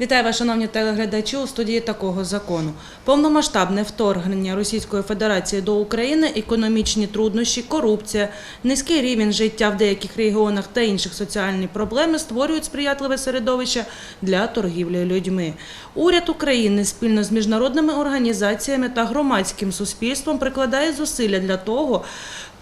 Вітаю вас, шановні телеглядачі у студії такого закону. Повномасштабне вторгнення Російської Федерації до України, економічні труднощі, корупція, низький рівень життя в деяких регіонах та інші соціальні проблеми створюють сприятливе середовище для торгівлі людьми. Уряд України спільно з міжнародними організаціями та громадським суспільством прикладає зусилля для того,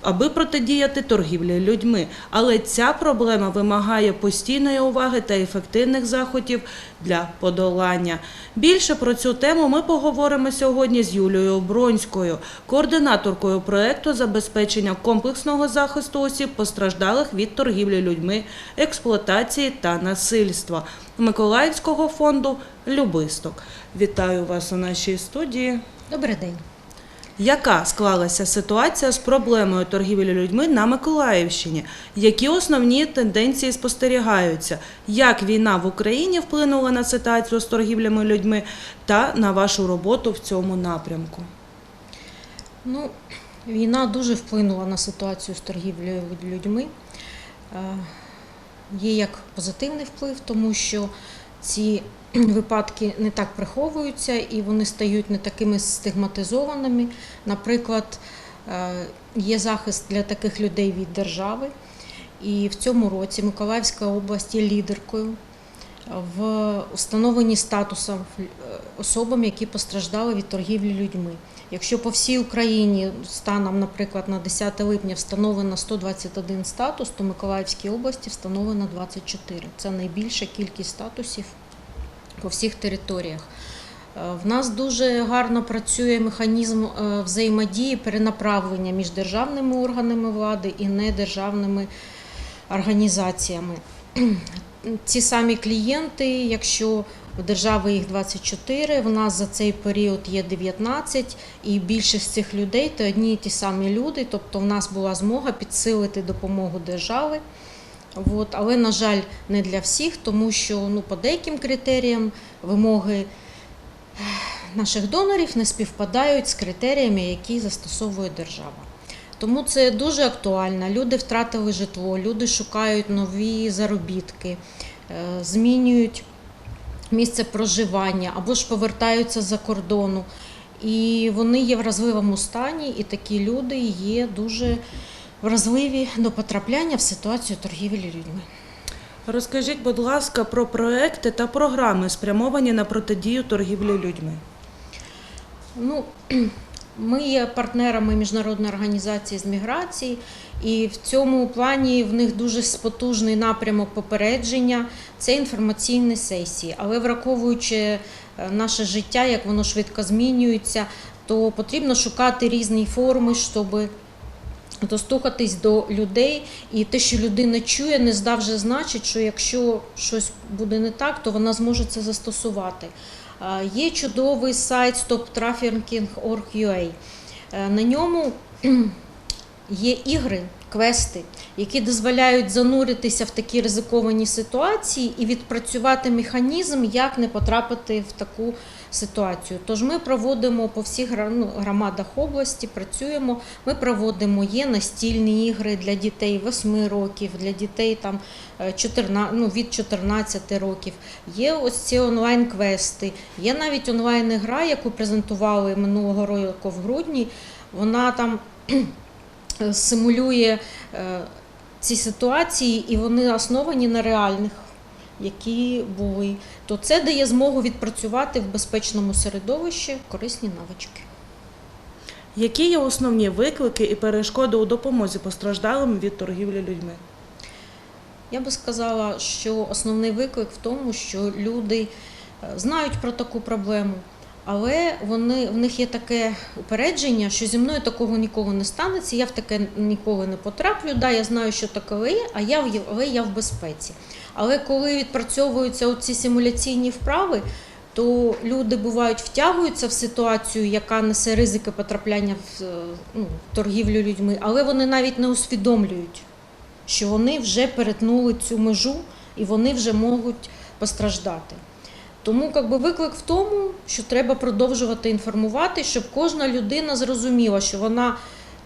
аби протидіяти торгівлі людьми. Але ця проблема вимагає постійної уваги та ефективних заходів для подолання. Більше про цю тему ми поговоримо сьогодні з Юлією Бронською, координаторкою проекту забезпечення комплексного захисту осіб, постраждалих від торгівлі людьми, експлуатації та насильства Миколаївського фонду Любисток. Вітаю вас у нашій студії. Добрий день. Яка склалася ситуація з проблемою торгівлі людьми на Миколаївщині? Які основні тенденції спостерігаються? Як війна в Україні вплинула на ситуацію з торгівлями людьми та на вашу роботу в цьому напрямку? Ну, війна дуже вплинула на ситуацію з торгівлею людьми. Е, Є як позитивний вплив, тому що ці випадки не так приховуються і вони стають не такими стигматизованими. Наприклад, е, є захист для таких людей від держави. І в цьому році Миколаївська область є лідеркою в установленні статусу е, особам, які постраждали від торгівлі людьми. Якщо по всій Україні станом, наприклад, на 10 липня встановлено 121 статус, то Миколаївській області встановлено 24. Це найбільша кількість статусів по всіх територіях. Е, В нас дуже гарно працює механізм е, взаємодії перенаправлення між державними органами влади і недержавними організаціями. Ці самі клієнти, якщо в держави їх 24, в нас за цей період є 19, і більшість цих людей то одні і ті самі люди. Тобто, в нас була змога підсилити допомогу держави. От, але, на жаль, не для всіх, тому що ну, по деяким критеріям вимоги наших донорів не співпадають з критеріями, які застосовує держава. Тому це дуже актуально. Люди втратили житло, люди шукають нові заробітки, е, змінюють місце проживання або ж повертаються за кордону. І вони є в вразливому стані, і такі люди є дуже вразливі до потрапляння в ситуацію торгівлі людьми. Розкажіть, будь ласка, про проекти та програми, спрямовані на протидію торгівлі людьми. Ну, ми є партнерами міжнародної організації з міграції, і в цьому плані в них дуже потужний напрямок попередження це інформаційні сесії. Але враховуючи е, наше життя, як воно швидко змінюється, то потрібно шукати різні форми, щоб достукатись до людей, і те, що людина чує, не завжди значить, що якщо щось буде не так, то вона зможе це застосувати. Є чудовий сайт stoptrafficking.org.ua. Е, На ньому є ігри, квести, які дозволяють зануритися в такі ризиковані ситуації і відпрацювати механізм, як не потрапити в таку ситуацію. Тож ми проводимо по всіх ну, громадах області, працюємо. Ми проводимо є настільні ігри для дітей 8 років, для дітей там е, 14, ну, від 14 років. Є ось ці онлайн-квести, є навіть онлайн-гра, яку презентували минулого року в грудні. Вона там е, симулює е, ці ситуації, і вони основані на реальних, які були. То це дає змогу відпрацювати в безпечному середовищі корисні навички. Які є основні виклики і перешкоди у допомозі постраждалим від торгівлі людьми? Я би сказала, що основний виклик в тому, що люди е, знають про таку проблему, але вони, в них є таке упередження, що зі мною такого ніколи не станеться, я в таке ніколи не потраплю. Да, я знаю, що таке є, а я, але я в безпеці. Але коли відпрацьовуються ці симуляційні вправи, то люди бувають втягуються в ситуацію, яка несе ризики потрапляння в е, ну, торгівлю людьми, але вони навіть не усвідомлюють що вони вже перетнули цю межу і вони вже можуть постраждати. Тому как би, виклик в тому, що треба продовжувати інформувати, щоб кожна людина зрозуміла, що вона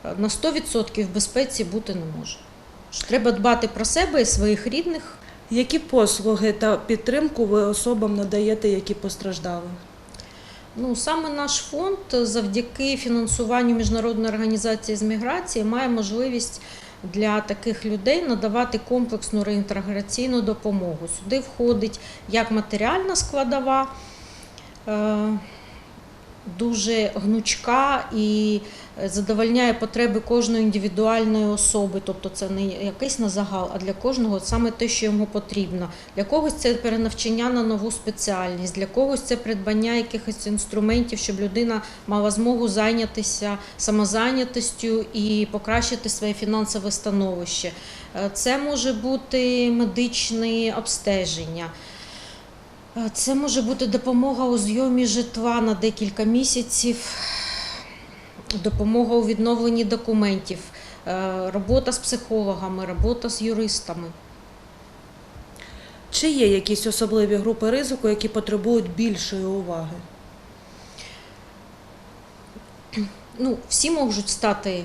е, на 100% в безпеці бути не може. Що треба дбати про себе і своїх рідних. Які послуги та підтримку ви особам надаєте, які постраждали? Ну, саме наш фонд завдяки фінансуванню Міжнародної організації з міграції має можливість для таких людей надавати комплексну реінтеграційну допомогу. Сюди входить як матеріальна складова, е, дуже гнучка і задовольняє потреби кожної індивідуальної особи. Тобто це не якийсь на загал, а для кожного саме те, що йому потрібно. Для когось це перенавчання на нову спеціальність, для когось це придбання якихось інструментів, щоб людина мала змогу зайнятися самозайнятостю і покращити своє фінансове становище. Е, Це може бути медичне обстеження. Це може бути допомога у зйомі житла на декілька місяців, допомога у відновленні документів, е, робота з психологами, робота з юристами. Чи є якісь особливі групи ризику, які потребують більшої уваги? Ну, всі можуть стати е,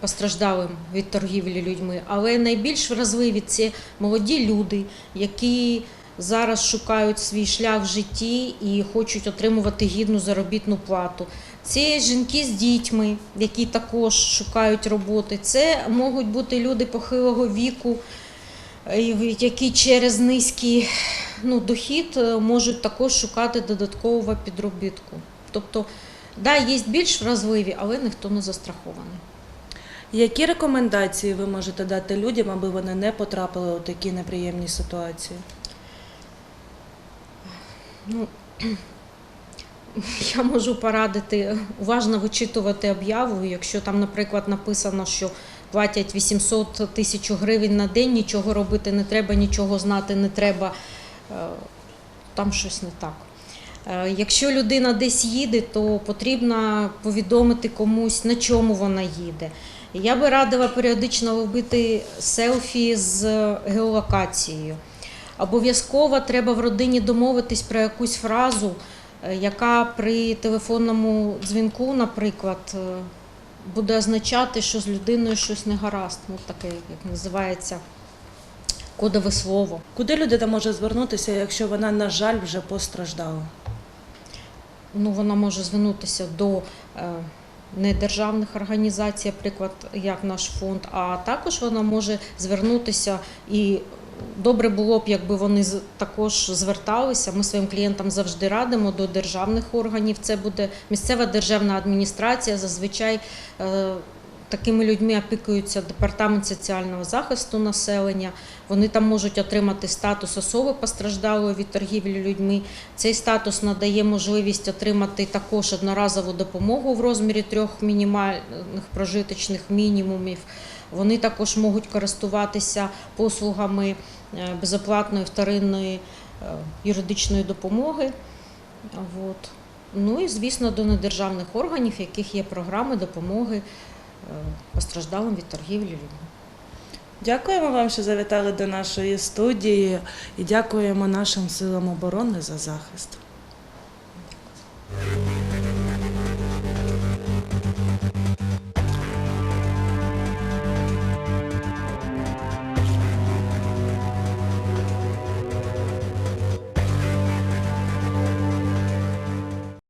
постраждалим від торгівлі людьми, але найбільш вразливі це молоді люди, які зараз шукають свій шлях в житті і хочуть отримувати гідну заробітну плату. Це жінки з дітьми, які також шукають роботи. Це можуть бути люди похилого віку, е, які через низький ну, дохід е, можуть також шукати додаткового підробітку. Тобто, да, є більш вразливі, але ніхто не застрахований. Які рекомендації ви можете дати людям, аби вони не потрапили у такі неприємні ситуації? Ну, я можу порадити уважно вичитувати об'яву. Якщо там, наприклад, написано, що платять 800 тисяч гривень на день, нічого робити не треба, нічого знати не треба, е, там щось не так. Е, Якщо людина десь їде, то потрібно повідомити комусь, на чому вона їде. Я би радила періодично робити селфі з геолокацією. Обов'язково треба в родині домовитись про якусь фразу, е, яка при телефонному дзвінку, наприклад, е, буде означати, що з людиною щось не гаразд. Ну, таке, як називається, кодове слово. Куди людина може звернутися, якщо вона, на жаль, вже постраждала? Ну, вона може звернутися до е, недержавних організацій, наприклад, як наш фонд, а також вона може звернутися і. Добре було б, якби вони також зверталися. Ми своїм клієнтам завжди радимо до державних органів. Це буде місцева державна адміністрація. Зазвичай е, такими людьми опікується департамент соціального захисту населення. Вони там можуть отримати статус особи постраждалої від торгівлі людьми. Цей статус надає можливість отримати також одноразову допомогу в розмірі трьох мінімальних прожиточних мінімумів. Вони також можуть користуватися послугами е, безоплатної вторинної е, юридичної допомоги. От. Ну і, звісно, до недержавних органів, в яких є програми допомоги е, постраждалим від торгівлі людьми. Дякуємо вам, що завітали до нашої студії, і дякуємо нашим силам оборони за захист.